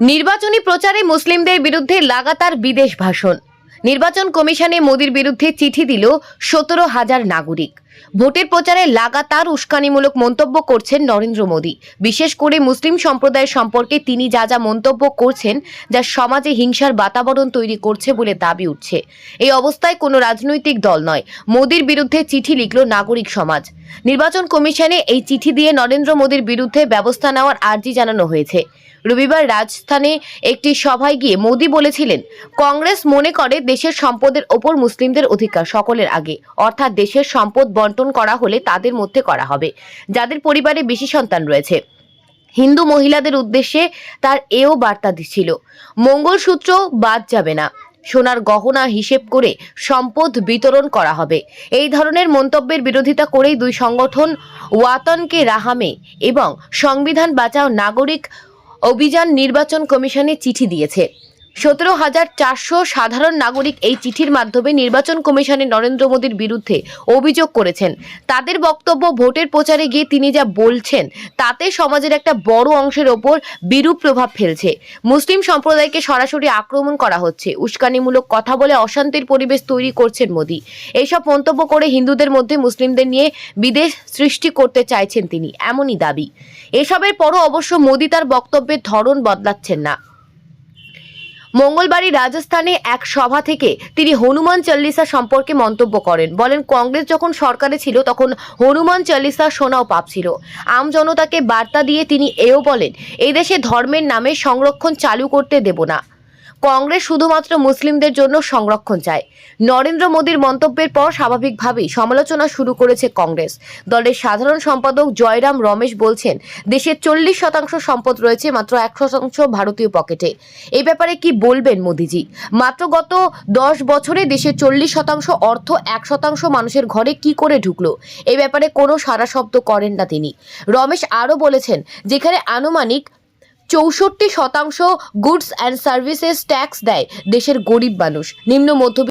নির্বাচনী প্রচারে মুসলিমদের বিরুদ্ধে লাগাতার বিদেশ ভাষণ। নির্বাচন কমিশনে মোদির বিরুদ্ধে চিঠি দিল সতেরো হাজার নাগরিক। ভোটের প্রচারে লাগাতার উস্কানিমূলক মন্তব্য করছেন নরেন্দ্র মোদী। বিশেষ করে মুসলিম সম্প্রদায়ের সম্পর্কে তিনি যা যা মন্তব্য করছেন, যা সমাজে হিংসার বাতাবরণ তৈরি করছে বলে দাবি উঠছে। এই অবস্থায় কোনো রাজনৈতিক দল নয়, মোদীর বিরুদ্ধে চিঠি লিখল নাগরিক সমাজ। নির্বাচন কমিশনে এই চিঠি দিয়ে নরেন্দ্র মোদীর বিরুদ্ধে ব্যবস্থা নেওয়ার আর্জি জানানো হয়েছে। রবিবার রাজস্থানে একটি সভায় গিয়ে মোদি বলেছিলেন, কংগ্রেস মনে করে দেশের সম্পদের ওপর মুসলিমদের অধিকার সকলের আগে, অর্থাৎ দেশের সম্পদ বন্টন করা হলে তাদের মধ্যে করা হবে। যাদের পরিবারে বেশি সন্তান রয়েছে। হিন্দু মহিলাদের উদ্দেশ্যে তার এও বার্তা দিচ্ছিল মঙ্গলসূত্র বাদ যাবে না। সোনার গহনা হিসেব করে সম্পদ বিতরণ করা হবে। এই ধরনের মন্তব্যের বিরোধিতা করেই দুই সংগঠন ওয়াতনকে রাহামে এবং সংবিধান বাঁচাও নাগরিক অভিযান নির্বাচন কমিশনে চিঠি দিয়েছে। সতেরো হাজার চারশো সাধারণ নাগরিক এই চিঠির মাধ্যমে নির্বাচন কমিশনে নরেন্দ্র মোদীর বিরুদ্ধে অভিযোগ করেছেন। তাদের বক্তব্য, ভোটের প্রচারে গিয়ে তিনি যা বলছেন, তাতে সমাজের একটা বড় অংশের ওপর বিরূপ প্রভাব ফেলছে। মুসলিম সম্প্রদায়কে সরাসরি আক্রমণ করা হচ্ছে। উস্কানিমূলক কথা বলে অশান্তির পরিবেশ তৈরি করছেন মোদী। এইসব মন্তব্য করে হিন্দুদের মধ্যে মুসলিমদের নিয়ে বিদেশ সৃষ্টি করতে চাইছেন তিনি। এমনই দাবি। এসবের পরও অবশ্য মোদী তার বক্তব্যের ধরন বদলাচ্ছেন না। মঙ্গলবারই রাজস্থানে এক সভা থেকে তিনি হনুমান চল্লিসা সম্পর্কে মন্তব্য করেন। বলেন, কংগ্রেস যখন সরকারে ছিল, তখন হনুমান চল্লিসা সোনাও পাপ ছিল। আম জনতাকে বার্তা দিয়ে তিনি এও বলেন, এদেশে দেশে ধর্মের নামে সংরক্ষণ চালু করতে দেব না। কংগ্রেস শুধুমাত্র মুসলিমদের জন্য সংরক্ষণ চায়। নরেন্দ্র মোদীর মন্তব্যের পর স্বাভাবিকভাবেই সমালোচনা শুরু করেছে কংগ্রেস। দলের সাধারণ সম্পাদক জয়রাম রমেশ বলছেন, দেশের চল্লিশ শতাংশ সম্পদ রয়েছে মাত্র এক শতাংশ ভারতীয় পকেটে। এই ব্যাপারে কি বলবেন মোদিজি? মাত্র গত দশ বছরে দেশের চল্লিশ শতাংশ অর্থ এক শতাংশ মানুষের ঘরে কি করে ঢুকলো? এই ব্যাপারে কোনো সারা শব্দ করেন না তিনি। রমেশ আরও বলেছেন, যেখানে আনুমানিক চৌষট্টি শতাংশ গুডস অ্যান্ড সার্ভিসেস ট্যাক্স দেয় দেশের গরিব মানুষ। নিম্ন মধ্য